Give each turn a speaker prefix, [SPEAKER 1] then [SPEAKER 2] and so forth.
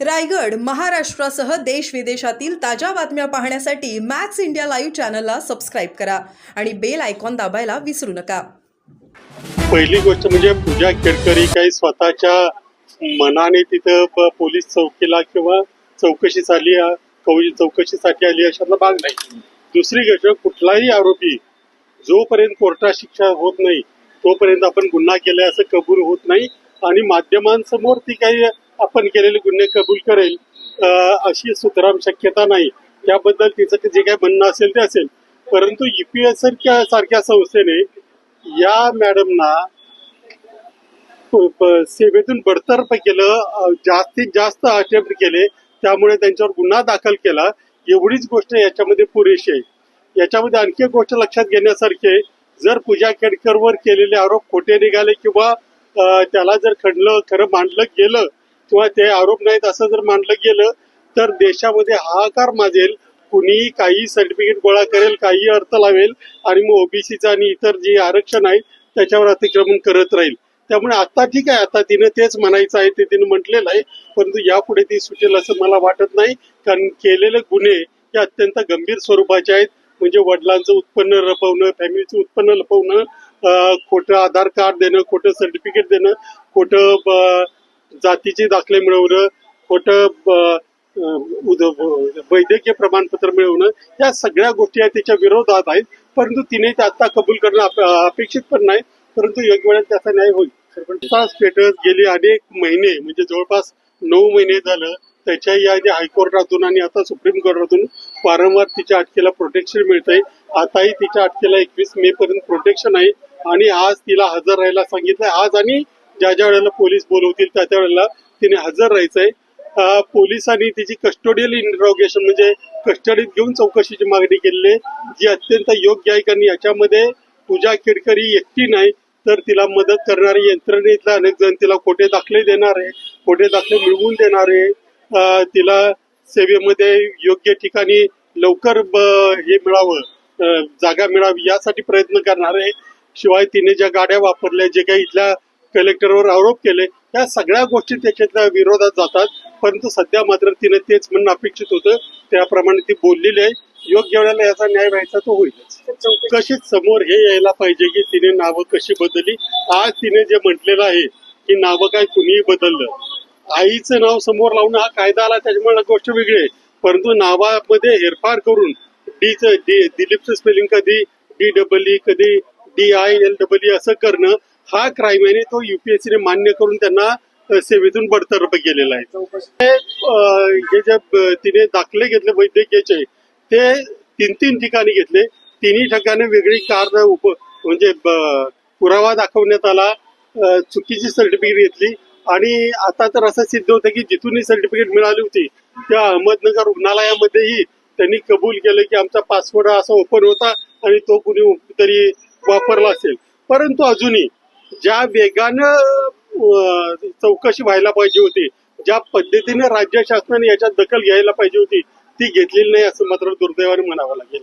[SPEAKER 1] रायगड महाराष्ट्रासह देश विदेशातील ताज्या बातम्या पाहण्यासाठी मॅक्स इंडिया लाईव्ह चॅनलला सबस्क्राईब करा आणि बेल आयकॉन दाबायला विसरू नका.
[SPEAKER 2] पहिली गोष्ट म्हणजे पूजा केडकरी काही स्वतःच्या मनाने तिथं पोलीस चौकीला किंवा चौकशीसाठी कौ- चौकशीसाठी आली अशातला भाग नाही. दुसरी गोष्ट कुठलाही आरोपी जोपर्यंत कोर्टात शिक्षा होत नाही तोपर्यंत आपण गुन्हा केलाय असं कबूल होत नाही आणि माध्यमांसमोर ती काही आपण केलेले गुन्हे कबूल करेल अशी सुतराम शक्यता नाही. त्याबद्दल तिचं जे काही म्हणणं असेल ते असेल. परंतु युपीएस सारख्या संस्थेने या मॅडमना सेवेतून बडतर्फ केलं जास्तीत जास्त अटेम्प्ट केले त्यामुळे त्यांच्यावर गुन्हा दाखल केला. एवढीच गोष्ट याच्यामध्ये पुरेशी आहे. याच्यामध्ये आणखी एक गोष्ट लक्षात घेण्यासारखी जर पूजा केडकरवर केलेले आरोप खोटे निघाले किंवा त्याला जर खडलं खरं मांडलं गेलं किंवा ते आरोप नाहीत असं जर मानलं गेलं तर देशामध्ये हाहाकार माजेल. कुणीही काही सर्टिफिकेट गोळा करेल काही अर्थ लावेल आणि मग ओबीसीचं आणि इतर जे आरक्षण आहे त्याच्यावर अतिक्रमण करत राहील. त्यामुळे आता ठीक आहे आता तिनं तेच म्हणायचं आहे ते तिनं म्हटलेलं आहे परंतु यापुढे ती सुटेल असं मला वाटत नाही. कारण केलेले गुन्हे हे अत्यंत गंभीर स्वरूपाचे आहेत. म्हणजे वडिलांचं उत्पन्न लपवणं फॅमिलीचं उत्पन्न लपवणं खोटं आधार कार्ड देणं खोटं सर्टिफिकेट देणं खोटं ब- जातीचे दाखले मिळवणं खोटं वैद्यकीय प्रमाणपत्र मिळवणं या सगळ्या गोष्टी आहेत त्याच्या विरोधात आहेत. परंतु तिने ते आता कबूल करणं अपेक्षित पण नाही. परंतु योग्य वेळेत त्याचा न्याय होईल. स्टेटस गेली अनेक महिने म्हणजे जवळपास नऊ महिने झालं. त्याच्या याआधी हायकोर्टातून आणि आता सुप्रीम कोर्टातून वारंवार तिच्या अटकेला प्रोटेक्शन मिळतंय. आताही तिच्या अटकेला एकवीस मे पर्यंत प्रोटेक्शन आहे. आणि आज तिला हजर राहायला सांगितलंय. आज आणि ज्या ज्या वेळेला पोलीस बोलवतील त्या त्या वेळेला तिने हजर राहायचंय. पोलिसांनी तिची कस्टोडियल इंटरोगेशन म्हणजे कस्टडीत घेऊन चौकशीची मागणी केलेली आहे. जी अत्यंत योग्य आहे कारण याच्यामध्ये पूजा केडकरी एकटी नाही तर तिला मदत करणारी यंत्रणेतले अनेक जण तिला खोटे दाखले देणार आहे खोटे दाखले मिळवून देणार आहे. तिला सेवेमध्ये योग्य ठिकाणी लवकर ब- हे मिळावं जागा मिळावी यासाठी प्रयत्न करणार आहे. शिवाय तिने ज्या गाड्या वापरल्या जे काही इथल्या कलेक्टरवर आरोप केले. या सगळ्या गोष्टी त्याच्यातल्या विरोधात जातात. परंतु सध्या मात्र तिने तेच म्हणणं अपेक्षित होतं. त्याप्रमाणे ती बोललेली आहे. योग्य वेळेला याचा न्याय व्हायचा तो होईल चौकशीत समोर हे यायला पाहिजे की तिने नावं कशी बदलली? आज तिने जे म्हटलेलं आहे की नावं काय कुणीही बदललं. आईचं नाव समोर लावून हा कायदा आला त्याच्यामुळे गोष्ट वेगळी आहे. परंतु नावामध्ये हेरफार करून डीचं डी दिलीपचं स्पेलिंग कधी? डी डबल ई कधी? D I L double E असं करणं हा क्राईम आहे तो युपीएससीने मान्य करून त्यांना सेवेतून बडतर्फ केलेला आहे. हे, जे तिने दाखले घेतले वैद्यकीयचे ते तीन तीन ठिकाणी घेतले. तिन्ही ठिकाणी वेगळी कार उप म्हणजे पुरावा दाखवण्यात आला. चुकीची सर्टिफिकेट घेतली. आणि आता तर असं सिद्ध होतं की जिथून ही सर्टिफिकेट मिळाली होती त्या अहमदनगर रुग्णालयामध्येही त्यांनी कबूल केलं की आमचा पासवर्ड असा ओपन होता आणि तो कुणी तरी वापरला असेल. परंतु अजूनही ज्या वेगानं चौकशी व्हायला पाहिजे होती ज्या पद्धतीने राज्य शासनाने याच्यात दखल घ्यायला पाहिजे होती ती घेतलेली नाही असं मात्र दुर्दैवाने म्हणावं लागेल.